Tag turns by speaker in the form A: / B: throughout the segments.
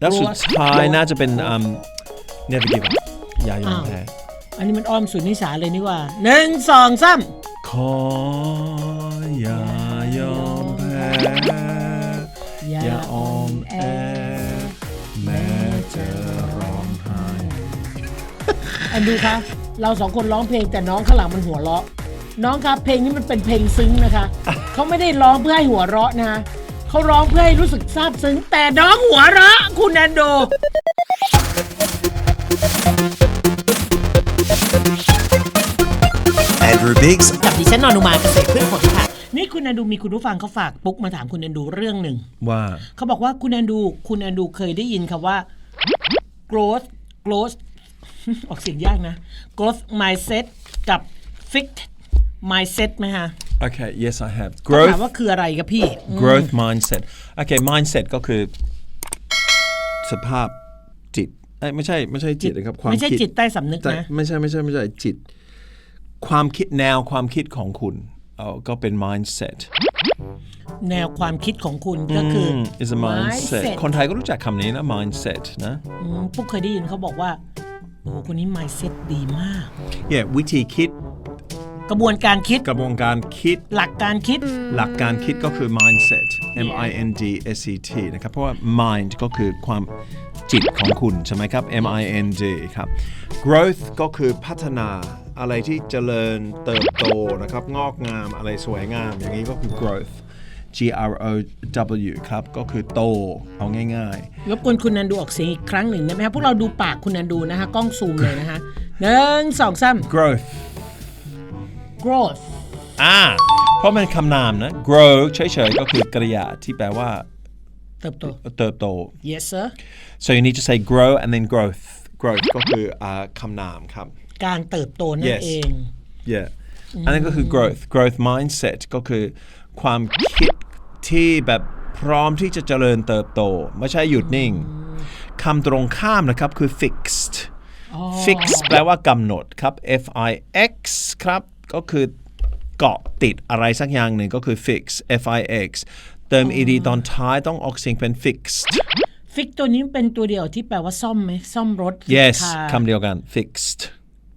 A: แล้วสุด
B: Growth
A: ท้ายน่าจะเป็น um, never give up อย่ายอมแพ้
B: อันนี้มันอ้อมสุดนิสาเลยนี่ว่าหนึ่งสองสาม
A: ขออย่ายอมแพ้อย่าอ่อนแอแม้จะร้องไห้
B: อันดูคะเราสองคนร้องเพลงแต่น้องข้างหลังมันหัวเราะ น้องครับเพลงนี้มันเป็นเพลงซึ้งนะคะ เขาไม่ได้ร้องเพื่อให้หัวเราะนะคะ เขาร้องเพื่อให้รู้สึกซาบซึ้งแต่น้องหัวเราะคุณแอนโด
C: Andrew Biggs
B: กับดิฉันนอนุมาเกษตรพืชผลค่ะ นี่คุณแอนดูมีคุณผู้ฟังเขาฝากปุ๊กมาถามคุณแอนดูเรื่องหนึ่ง
A: ว่า
B: เขาบอกว่าคุณแอนดู คุณแอนดูเคยได้ยินคำว่า growth growth ออกเสียงยากนะ growth mindset กับ fixed mindset ไหมฮะ
A: Okay yes I have
B: ถาม
A: growth
B: ว่าคืออะไรกับพี่
A: growth mindset Okay mindset ก็คือ สภาพจิตเอ้ยไม่ใช่ไม่ใช่จิตนะครับ ความ
B: ไม่ใช่
A: คิด
B: จิตใต้สำนึก
A: แต่
B: นะ
A: ไม่ใช่ไม่ใช่ไม่ใช่จิต ความคิดแนวความคิดของคุณเอาก็เป็น mindset
B: แนวความคิดของคุณก็คือ
A: Mm, is a mindset คนไทยก็รู้จักคำนี้นะ mindset นะ
B: อืมปุ๊กเคยได้ยินเขาบอกว่า โอ้โหคนนี้ mindset ดีมาก
A: yeah วิธีคิด
B: กระบวนการคิด
A: กระบวนการคิด
B: หลักการคิด
A: หลักการคิดก็คือ mindset M I N D S E T นะครับ เพราะว่า mind ก็คือความจิตของคุณใช่ไหมครับ M I N D ครับ growth ก็คือพัฒนาอะไรที่เจริญเติบโตนะครับ งอกงามอะไรสวยงาม อย่างนี้ก็คือ growth G R O W ครับ ก็คือโต เอาง่าย
B: รบกวนคุณนันดูออกเสียงอีกครั้งหนึ่งได้ไหมครับพวกเราดูปากคุณนันดูนะคะกล้องซูมเลยนะคะหนึ่งสองสาม
A: ๆ growth
B: growth
A: อ่า เพราะมันคำนามนะ grow เฉยๆก็คือกริยาที่แปลว่า
B: เติบโต
A: เติบโต
B: yes sir
A: so you need to say grow and then growth growth ก็คืออ่าคำนามครับ
B: การเติบโตนั่น
A: Yes
B: เอง
A: yeah อันนั้นก็คือ growth growth mindset ก็คือความคิดที่แบบพร้อมที่จะเจริญเติบโต ไม่ใช่หยุดนิ่งคำตรงข้ามนะครับคือ fixed fixed แปลว่ากำหนดครับ F I X ครับ ก็คือเกาะติดอะไรสักอย่างหนึ่งก็คือ fix F I X เติม ed ตอนท้ายต้องออกเสียงเป็น fixed
B: ฟิกตัวนี้เป็นตัวเดียวที่แปลว่าซ่อมไหมซ่อมรถ
A: yes
B: คาร์
A: คำเดียวกัน fixed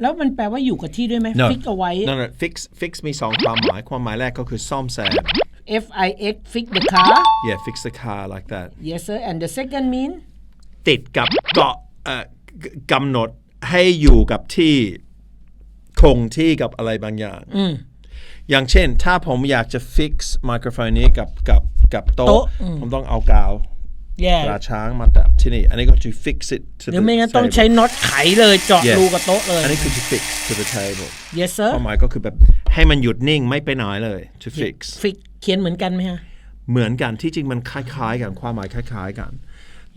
B: แล้วมันแปลว่าอยู่กับที่ด้วยไหม
A: no
B: ฟิกเอาไว้
A: no no fix fix มีสองความหมายความหมายแรกก็คือซ่อมแซม
B: F I X fix the car
A: yeah fix the car like that
B: yes sir and the second mean
A: ติดกับเกาะเอ่อกำหนดให้อยู่กับที่ คงที่กับอะไรบางอย่าง อย่างเช่น ถ้าผมอยากจะ fix ไมโครโฟนนี้กับกับกับโต๊ะ
B: โต๊ะอืม
A: ผมต้องเอากาว
B: yeah
A: ตราช้างมาแตะที่นี่ อันนี้ก็ to fix it to
B: หรือ
A: the
B: ไม่งั้นต้อง
A: table
B: ใช้น็อตไขเลยเจาะ
A: Yes
B: รูกับโต๊ะเลย
A: อันนี้คือ to fix to the table
B: yes sir
A: ความหมายก็คือแบบให้มันหยุดนิ่งไม่ไปไหนเลย to fix
B: ฟิกเขียนเหมือนกันไหมฮะ
A: เหมือนกันที่จริงมันคล้ายๆกันความหมายคล้าย ๆ กัน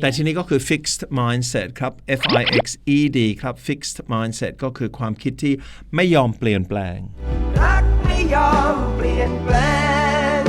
A: แต่ทีนี้ก็คือ fixed mindset ครับ F I X E D ครับ fixed mindset ก็คือความคิดที่ไม่ยอมเปลี่ยนแปลง
D: รักไม่ยอมเปลี่ยนแปลง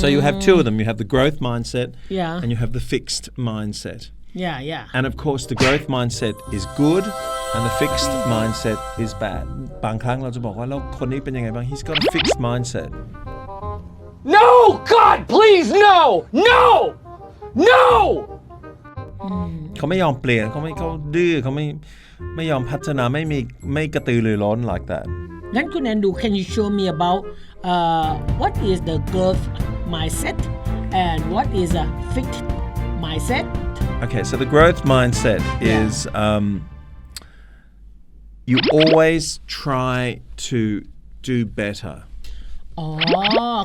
A: so you have two of them you have the growth mindset
B: Yeah.
A: and you have the fixed mindset
B: Yeah, yeah.
A: and of course the growth mindset is good and the fixed mindset is bad บางครั้งเราจะบอกว่าแล้วคนนี้เป็นยังไงบ้าง he's got a fixed mindset
E: No! God, please, no! No! No!
A: เขาไม่ยอมเปลี่ยนเขาไม่เขาดื้อเขาไม่ไม่ยอมพัฒนาไม่มีไม่กระตือรือร้น like that
B: งั้นคุณแอนดู can you show me about uh, what is the growth mindset and what is a fixed mindset
A: Okay, so the growth mindset is um, you always try to do better.
B: อ๋อ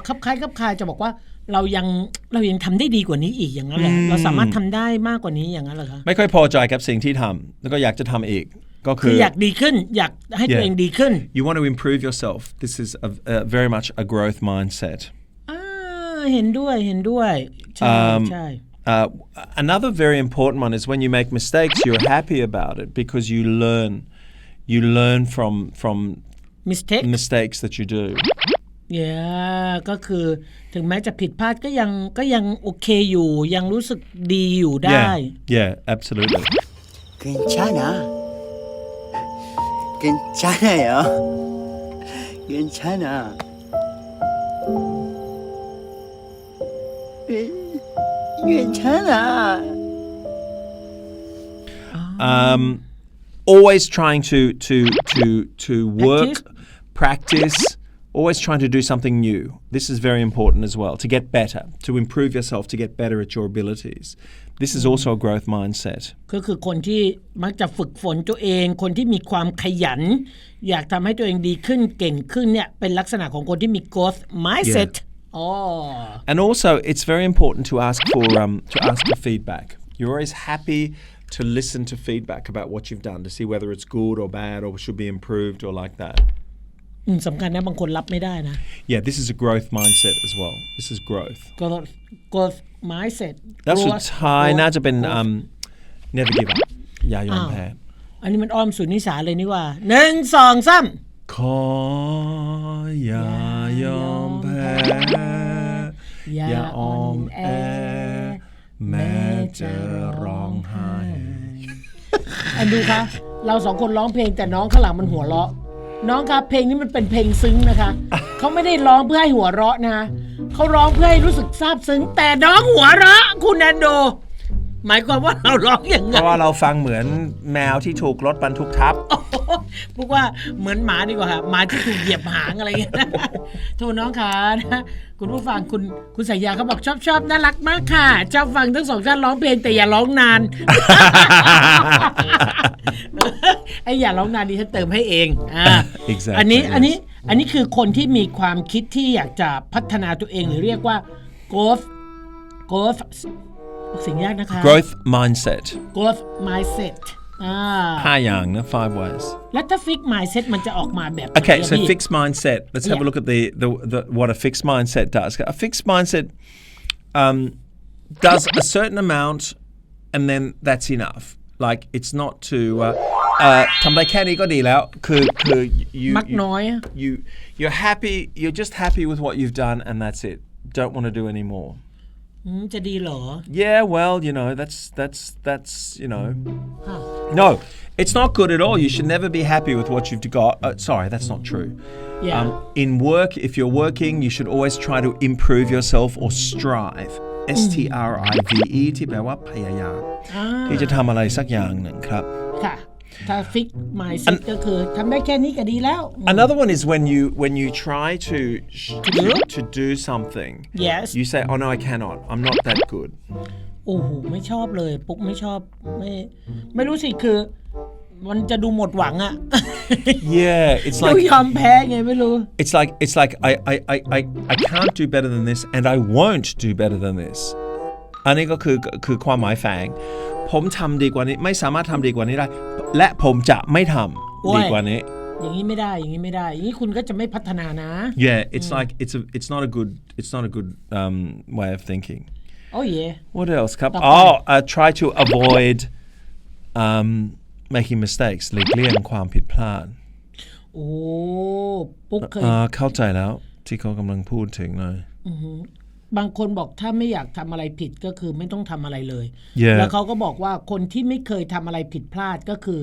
B: คับคล้ายคับคายจะบอกว่า เรายังเรายังทำได้ดีกว่านี้อีกอย่างนั้นเหรอเราสามารถทำได้มากกว่านี้อย่างนั้นเหรอคะ
A: ไม่ค่อยพอใจกับสิ่งที่ทำแล้วก็อยากจะทำอีกก็
B: คื
A: คืออ
B: อยากดีขึ้นอยากให้ตัว
A: Yeah.
B: เองดีขึ้น
A: you want to improve yourself. This is a, a very much a growth mindset.
B: อ่าเห็นด้วยเห็นด้วยใช่
A: Um,
B: ใช่
A: Uh, another very important one is when you make mistakes, you're happy about it because you learn. You learn from from
B: mistake
A: mistakes that you do.
B: เย้ก็คือถึงแม้จะผิดพลาดก็ยังก็ยังโอเคอยู่ ยังรู้สึกดีอยู่ได้
A: Yeah, yeah, absolutely.
C: 괜찮아 괜찮아요 괜찮아 괜찮아.
A: um, always trying to to to to work, practice, always trying to do something new. This is very important as well to get better, to improve yourself, to get better at your abilities. This is also a growth mindset.
B: ก็คือคนที่มักจะฝึกฝนตัวเอง คนที่มีความขยัน อยากทำให้ตัวเองดีขึ้นเก่งขึ้นเนี่ยเป็นลักษณะของคนที่มี growth mindset อ๋อ
A: And also, it's very important to ask for um, to ask for feedback. You're always happy to listen to feedback about what you've done to see whether it's good or bad or should be improved or like that.
B: อืมสำคัญนะบางคนรับไม่ได้นะ
A: Yeah, this is a growth mindset as well. This is growth.
B: growth growth mindset
A: แล้วสุด
B: growth
A: ท้าย
B: growth
A: น่าจะเป็น
B: growth
A: um, never give up อย่ายอมแพ้
B: อันนี้มันอ้อมสุดนิสาเลยนี่ว่าหนึ่งสองสาม
A: ขออย่ายอมแพ้อย่าอ่อนแอ แม้จะร้องไห้
B: อันดูคะเราสองคนร้องเพลงแต่น้องข้างหลังมันหัวเราะ น้องครับเพลงนี้มันเป็นเพลงซึ้งนะคะ เขาไม่ได้ร้องเพื่อให้หัวเราะนะ เขาร้องเพื่อให้รู้สึกซาบซึ้ง แต่น้องหัวเราะคุณแอนโด หมายความว่าเราร้องอย่าง
A: เพ
B: ไง
A: ราะว่าเราฟังเหมือนแมวที่ถูกรถบรรทุกทับ
B: พวกว่าเหมือนหมาดีกว่าค่ะหมาที่ถูกเหยียบหางอะไรเงี้ยโทษน้องค่ะนะคุณผู้ฟังคุณคุณสายยาเขาบอกชอบชอบน่ารักมากค่ะชอบฟังทั้งสองท่านร้องเพลงแต่อย่าร้องนาน ไอ้อย่าร้องนานดิฉันเติมให้เองอ่า
A: Exactly,
B: อันนี้
A: yes.
B: อันนี้ อันนี้คือคนที่มีความคิดที่อยากจะพัฒนาตัวเองหรือเรียกว่า growth growth สิ่งยากนะคะ
A: growth mindset
B: growth mindset อ่า
A: ห้าอย่างนะ five ways
B: แล้วถ้า fix mindset มันจะออกมาแบบไหน
A: Okay,
B: อะ
A: so
B: พี่
A: fixed mindset. Let's have
B: Yeah.
A: a look at the, the, the what a fixed mindset does. A fixed mindset um, does a certain amount, and then that's enough. Like it's not to uh, uh, ทำได้แค่นี้ก็ดีแล้วคือคือ you
B: มักน้อยอะ
A: you you're happy you're just happy with what you've done and that's it. Don't want to do any more.
B: อืมจะดีเหรอ
A: Yeah, well, you know, that's that's that's you know. No, it's not good at all. You should never be happy with what you've got. Uh, sorry, that's not true.
B: Yeah.
A: Um, in work, if you're working, you should always try to improve yourself or strive. S T R I V E ที่แปลว่าพยายามที่จะทำอะไรสักอย่างหนึ่งครับ
B: ค่ะ ถ้า fix mindset ก็คือทำได้แค่นี้ก็ดีแล้ว
A: Another one is when you when you try to sh- to,
B: do?
A: to do something.
B: Yes.
A: You say, "Oh no, I cannot. I'm not that good."
B: โอ้โหไม่ชอบเลย ปุ๊กไม่ชอบไม่ไม่รู้สิคือ มันจะดูหมดหวังอะ
A: Yeah, it's
B: ดู
A: like
B: ยอมแพ้ไงไม่รู้
A: It's like it's like I, I, I, I, I can't do better than this and I won't do better than this อันนี้ก็คือคือความหมายแฝง ผมทำดีกว่านี้ไม่สามารถทำดีกว่านี้ได้ และผมจะไม่ท
B: โอ้ำย
A: ดีกว่านี้
B: อย่างนี้ไม่ได้ อย่างนี้ไม่ได้ อย่างนี้คุณก็จะไม่พัฒนานะ
A: Yeah it's like it's a it's not a good it's not a good um, way of thinking
B: โอ้ย
A: What else ครับ
B: ต่อไป
A: Oh uh, try to avoid um, making mistakes หลีกเลี่ยงความผิดพลาด
B: โอ้ปุ๊กเคย
A: อ่าเข้าใจแล้วที่เขากำลังพูดถึงเลย
B: บางคนบอกถ้าไม่อยากทำอะไรผิดก็คือไม่ต้องทำอะไรเลย
A: Yeah.
B: แล้วเขาก็บอกว่าคนที่ไม่เคยทำอะไรผิดพลาดก็คือ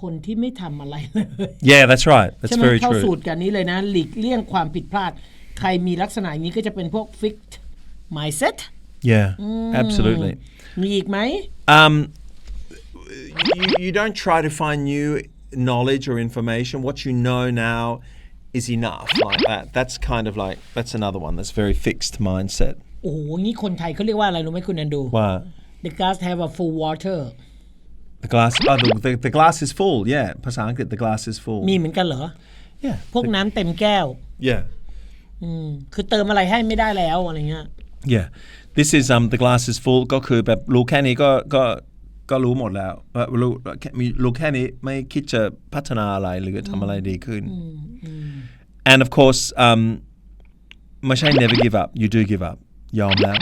B: คนที่ไม่ทำอะไรเลย
A: Yeah that's right that's
B: ใช่ไหม
A: very
B: เข้า
A: true
B: สูตรกันนี้เลยนะ หลีกเลี่ยงความผิดพลาด ใครมีลักษณะอย่างนี้ก็จะเป็นพวก fixed mindset
A: Yeah absolutely
B: มีอีกไหม
A: Um, you, you don't try to find new knowledge or information. What you know now is enough, like that. That's kind of like that's another one. That's very fixed mindset.
B: โอ้โหนี่คนไทยเขาเรียกว่าอะไรรู้ไหมคุณนันดู
A: Wow.
B: the glass have a full water
A: The glass. Oh, the, the, the glass is full. Yeah, ภาษาอังกฤษ the glass is full.
B: มีเหมือนกันเหรอ
A: Yeah.
B: พวกน้ำเต็มแก้ว
A: Yeah.
B: คือเติมอะไรให้ไม่ได้แล้วอะไรเงี้ย
A: Yeah. This is um the glass is full ก็คือแบบรู้แค่นี้ก็ก็ ก็รู้หมดแล้วเอ่อรู้แค่มีรู้แค่นี้ไม่คิดจะพัฒนาอะไรหรือทำอะไรดีขึ้น and of course um ไม่ใช่ never give up you do give up ยอมแล้ว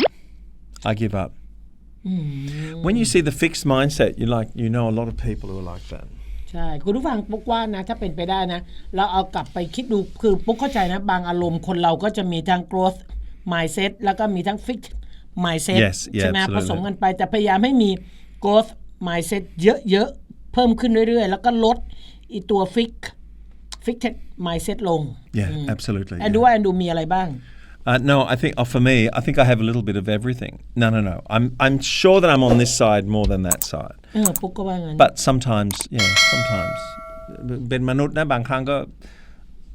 A: I give up when you see the fixed mindset you like you know a lot of people who are like that
B: ใช่คุณผู้ฟังปุ๊กว่านะถ้าเป็นไปได้นะ เราเอากลับไปคิดดูคือปุ๊กเข้าใจนะ บางอารมณ์คนเราก็จะมีทั้ง growth mindset แล้วก็มีทั้ง fixed mindset
A: Yes, yeah,
B: ใช่ไหม
A: absolutely.
B: ผสมกันไปแต่พยายามให้มี growth mindset เยอะๆ เพิ่มขึ้นเรื่อยๆ แล้วก็ลดอีตัว fix fixed mindset ลง
A: yeah absolutely
B: แอนดู
A: yeah.
B: ว่าแอนดูมีอะไรบ้าง
A: Uh, no, I think oh, for me, I think I have a little bit of everything. No, no, no. I'm I'm sure that I'm on this side more than that side.
B: เออปุ๊กก็ว่างั้น
A: But sometimes, yeah, sometimes เป็นมนุษย์นะบางครั้งก็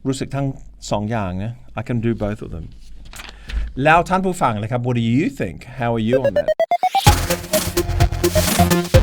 A: รู้สึกทั้งสองอย่างนะ I can do both of them แล้วท่านผู้ฟังเลยครับ What do you think How are you on that Thank you.